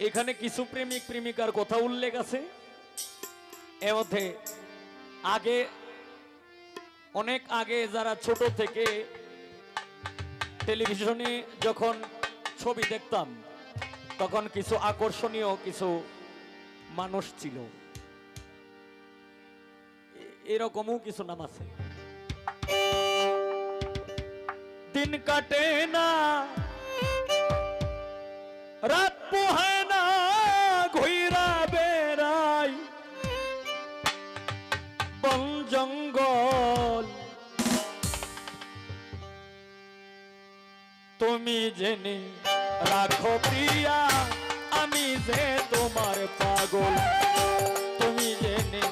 এখানে কিছু প্রেমিক প্রেমিকার কথা উল্লেখ আছে। এর মধ্যে আগে, অনেক আগে যারা ছোট থেকে টেলিভিশনে যখন ছবি দেখতাম, তখন কিছু আকর্ষণীয় কিছু মানুষ ছিল। এরকমও কিছু নাম আছে। দিন কাটে না, রাত পোহায় তুমি জেনে রাখো প্রিয়া, আমি যে তোমার পাগল। তুমি জেনে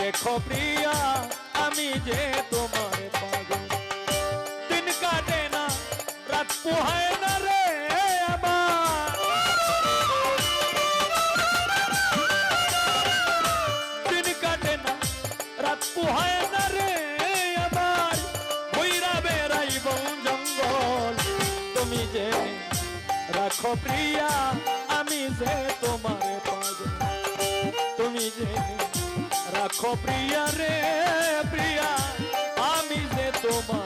রেখো প্রিয়া, আমি যে তোমার পাগল। দিন কাটে না, রাত পোহায় তুমি যে রাখো প্রিয়া, আমি যে তোমার পাগল। তুমি যে রাখো প্রিয়া রে প্রিয়া, আমি যে তোমার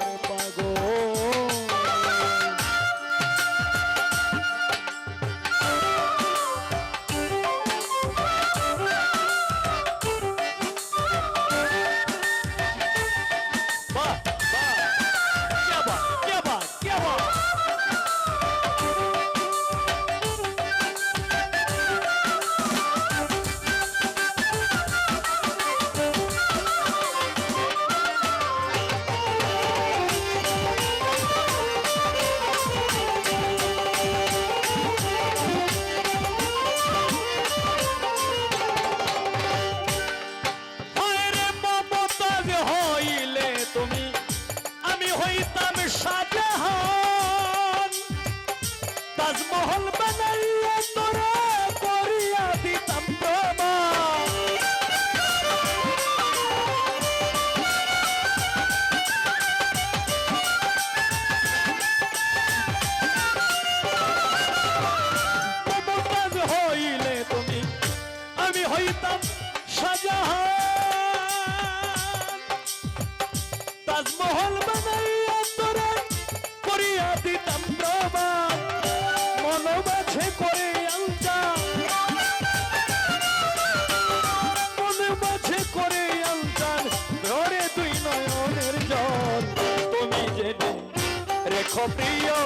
রেখো প্রিয়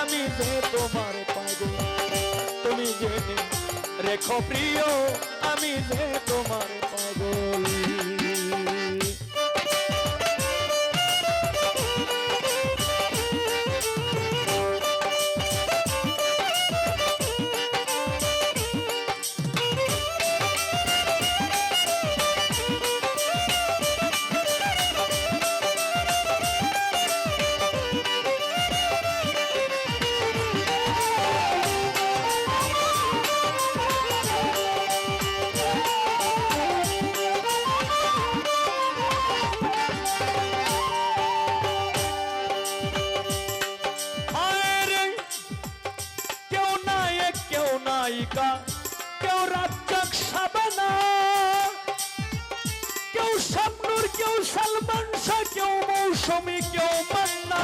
আমি যে তোমার পাগল তুমি জেনে রেখো প্রিয় আমি যে তোমার পাগল। কেউ রাজ্জাক সাবানা কেউ শাবনুর কেউ সালমান শাহ কেউ মৌসুমি কেউ মান্না।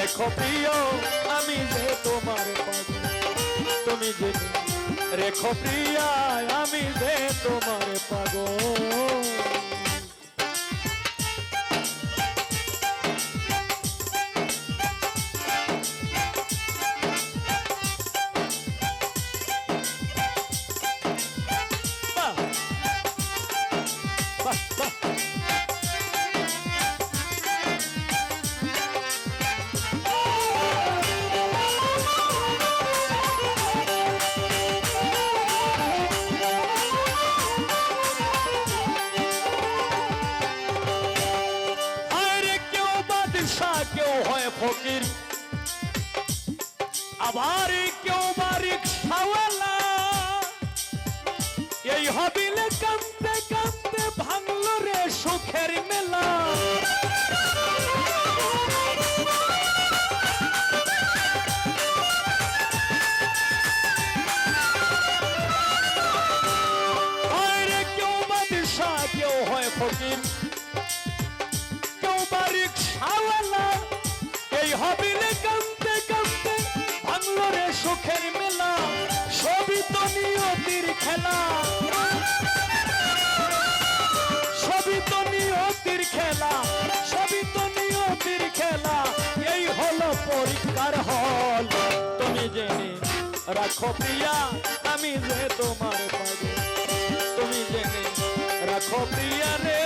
রেখো প্রিয় আমি যে তোমার পাগল। তুমি যে রেখো প্রিয়া আমি যে তোমার পাগল। ফকির। আবার কেউ বারিক রিক্সাওয়ালা। এই হবিলে কান্দে কান্দে ভাঙল রে সুখের মেলা। সুখের মেলা, সবই তো নিয়তির খেলা। সবই তো নিয়তির খেলা, সবই তো নিয়তির খেলা, এই হলো পরীক্ষার হল। তুমি জেনে রাখো প্রিয়া, আমি যে তোমার পাগল। তুমি জেনে রাখো প্রিয়া রে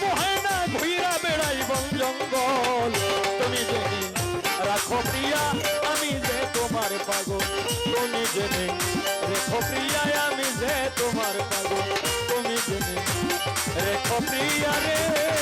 পোহায় না ঘুইরা বেড়াই বন জঙ্গল। তুমি জেনে রাখো প্রিয়া, আমি যে তোমার পাগল। তুমি জেনে রেখো প্রিয়া, আমি যে তোমার পাগল। তুমি জেনে রেখো প্রিয়া রে।